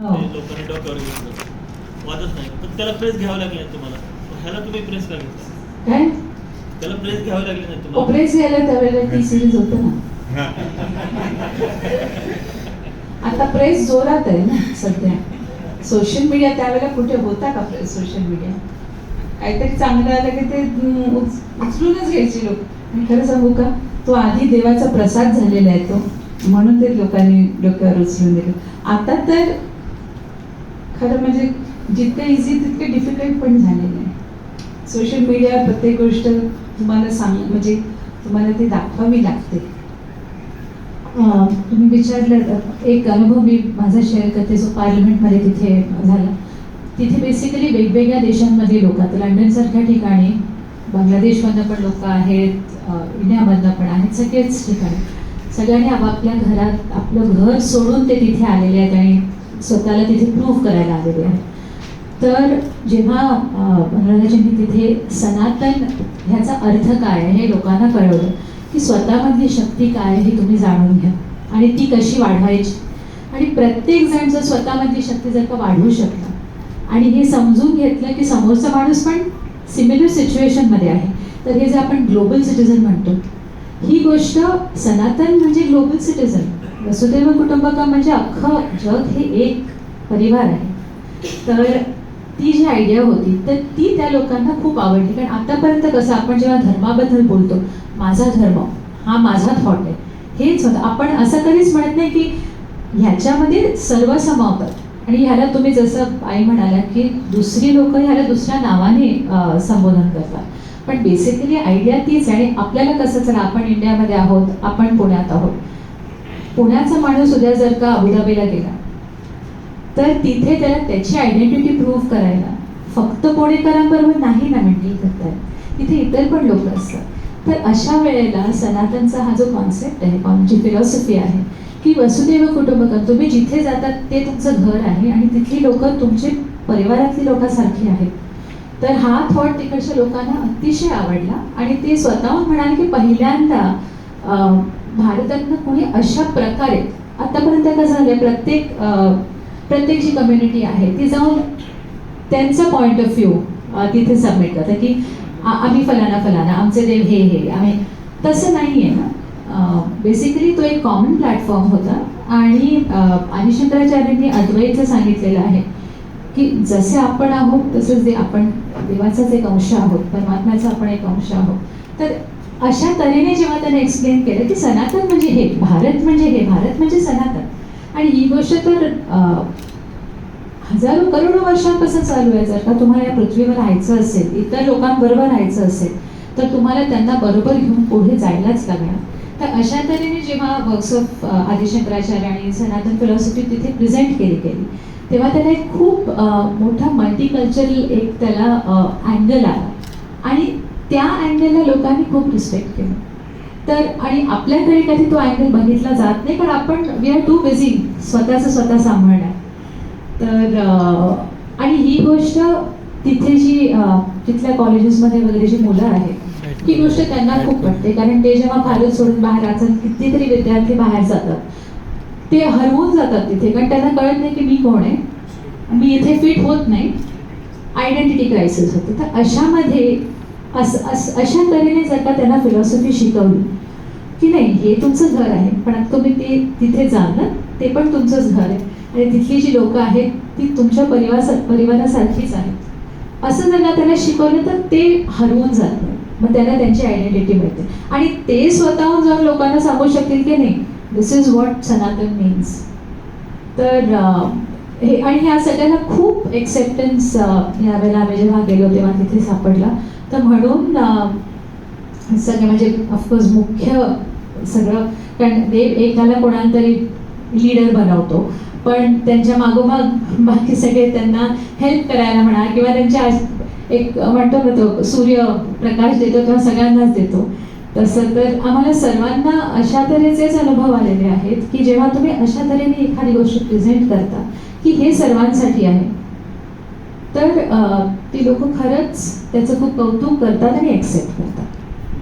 हो. ते लोकांनी डोक्यावर घेतलं वादच नाही. पण त्याला प्रेस घ्यावं लागले तुम्हाला. ह्याला तुम्ही प्रेस का घेतला काय? त्याला प्रेस घ्यावं लागली नाही तुम्हाला. ऑपरेस घ्यायला त्यावेळेला टी सिरीज होतं ना. आता प्रेस जोरात आहे ना सध्या. सोशल मीडिया त्यावेळेला कुठे होता का प्रेस सोशल मीडिया काहीतरी चांगलं आलं की ते उचलूनच घ्यायचे लोक. आणि खरं सांगू का? तो आधी देवाचा प्रसाद झालेला आहे तो. म्हणून ते लोकांनी डोक्यावर उचलून दिलं. आता तर खरं म्हणजे जितके इझी तितके डिफिकल्ट पण झालेलं आहे. सोशल मीडिया प्रत्येक गोष्ट तुम्हाला सांग म्हणजे तुम्हाला ती दाखवावी लागते. तुम्ही विचारलं एक अनुभव मी माझा शेअर करते जो पार्लमेंटमध्ये तिथे झाला. तिथे बेसिकली वेगवेगळ्या देशांमध्ये लोक आता लंडनसारख्या ठिकाणी बांगलादेशमधनं पण लोक आहेत इंडियामधनं पण आहेत सगळेच ठिकाणी. सगळ्यांनी आपापल्या घरात आपलं घर सोडून ते तिथे आलेले आहेत आणि स्वतःला तिथे प्रूव्ह करायला आलेले आहेत. तर जेव्हा महाराजांनी तिथे सनातन ह्याचा अर्थ काय आहे हे लोकांना कळवलं की स्वतःमधली शक्ती काय आहे हे तुम्ही जाणून घ्या. आणि ती कशी वाढवायची? आणि प्रत्येक जण जर स्वतःमधली शक्ती जर का वाढवू शकला आणि हे समजून घेतलं की समोरचा माणूस पण सिमिलर सिच्युएशनमध्ये आहे. तर हे जे आपण ग्लोबल सिटीझन म्हणतो ही गोष्ट सनातन म्हणजे ग्लोबल सिटीझन वसुदैव कुटुंबकम म्हणजे अख्खं जग हे एक परिवार आहे. तर ती जी आयडिया होती तर ती त्या लोकांना खूप आवडली. कारण आतापर्यंत कसं आपण जेव्हा धर्माबद्दल बोलतो माझा धर्म हा माझा थॉट आहे. हेच होतं. आपण असं कधीच म्हणत नाही की ह्याच्यामध्ये सर्व समावतात. आणि ह्याला तुम्ही जसं आई म्हणाला की दुसरी लोक ह्याला दुसऱ्या नावाने संबोधन करतात. पण बेसिकली आयडिया तीच आहे. आणि आपल्याला कसं चला आपण इंडियामध्ये आहोत आपण पुण्यात आहोत. पुण्याचा माणूस उद्या जर का अबुधाबीला गेला तर तिथे त्याला त्याची आयडेंटिटी प्रूव्ह करायला फक्त पुणेकरांबरोबर नाही ना मेंटेन करतात तिथे इतर पण लोक असतात. तर अशा वेळेला सनातनचा हा जो कॉन्सेप्ट आहे जी फिलॉसॉफी आहे की वसुदैव कुटुंबकम तुम्ही जिथे जातात ते तुमचं घर आहे आणि तिथली लोक तुमचे परिवारातली लोकांसारखी आहेत. तर हा थॉट तिकडच्या लोकांना अतिशय आवडला आणि ते स्वतःहून म्हणाले की पहिल्यांदा भारतातनं कोणी अशा प्रकारे आतापर्यंत काय झालं प्रत्येक प्रत्येक जी कम्युनिटी आहे ती जाऊन त्यांचा पॉईंट ऑफ व्ह्यू तिथे सबमिट करतात की आम्ही फलाना फलाना आमचे देव हे हे आम्ही तसं नाही आहे ना बेसिकली तो एक कॉमन प्लॅटफॉर्म होता आणि आणि शंकराचार्यांनी अद्वैतचं सांगितलेलं आहे की जसे आपण आहोत तसंच जे आपण देवाचाच एक अंश आहोत परमात्म्याचा आपण एक अंश आहोत. तर अशा तऱ्हेने जेव्हा त्याने एक्सप्लेन केलं की सनातन म्हणजे हे भारत म्हणजे हे भारत म्हणजे सनातन. आणि ही गोष्ट तर हजारो करोडो वर्षांपासून चालू आहे. जर का तुम्हाला या पृथ्वीवर राहायचं असेल इतर लोकांबरोबर राहायचं असेल तर तुम्हाला त्यांना बरोबर घेऊन पुढे जायलाच लागणार. तर अशा तऱ्हेने जेव्हा वर्क्स ऑफ आदिशंकराचार्य आणि सनातन फिलॉसॉफी तिथे प्रेझेंट केली गेली तेव्हा त्याला एक खूप मोठा मल्टीकल्चरल एक त्याला अँगल आला. आणि त्या अँगलला लोकांनी खूप रिस्पेक्ट केलं. तर आणि आपल्याकडे कधी तो अँगल बघितला जात नाही कारण आपण वी आर टू बिझी स्वतःचं स्वतः सांभाळणार तर आणि ही गोष्ट तिथे जी तिथल्या कॉलेजेसमध्ये वगैरे जी मुलं आहेत ही गोष्ट त्यांना खूप पटते. कारण ते जेव्हा भारत सोडून बाहेर असतात कितीतरी विद्यार्थी बाहेर जातात. ते हरवून जातात तिथे. कारण त्यांना कळत नाही की मी कोण आहे. मी इथे फिट होत नाही. आयडेंटिटी क्रायसिस होते. तर अशामध्ये असं अस अशा तऱ्हेने जर का त्यांना फिलॉसॉफी शिकवली की नाही हे तुमचं घर आहे पण तुम्ही ते तिथे जाल ना ते पण तुमचंच घर आहे. आणि तिथली जी लोकं आहेत ती तुमच्या परिवार परिवारासारखीच आहेत. असं जर का त्याला शिकवलं तर ते हरवून जात नाही मग त्यांना त्यांची आयडेंटिटी मिळते. आणि ते स्वतःहून जाऊन लोकांना सांगू शकतील की नाही this is what Sanatan means तर हे आणि ह्या सगळ्याला खूप एक्सेप्टन्स यावेळेला आम्ही जेव्हा गेलो तेव्हा तिथे सापडला. तर म्हणून सगळे म्हणजे ऑफकोर्स मुख्य सगळं कारण देव एकाला कोणाला तरी लीडर बनवतो. पण त्यांच्या मागोमाग बाकी सगळे त्यांना हेल्प करायला म्हणा किंवा त्यांच्या एक म्हणतो ना तो सूर्य प्रकाश देतो तेव्हा सगळ्यांनाच देतो. तसं तर आम्हाला सर्वांना अशा तऱ्हेचेच अनुभव आलेले आहेत की जेव्हा तुम्ही अशा तऱ्हेने एखादी गोष्ट प्रेझेंट करता की हे सर्वांसाठी आहे. तर ती लोक खरंच त्याचं खूप कौतुक करतात आणि ॲक्सेप्ट करतात.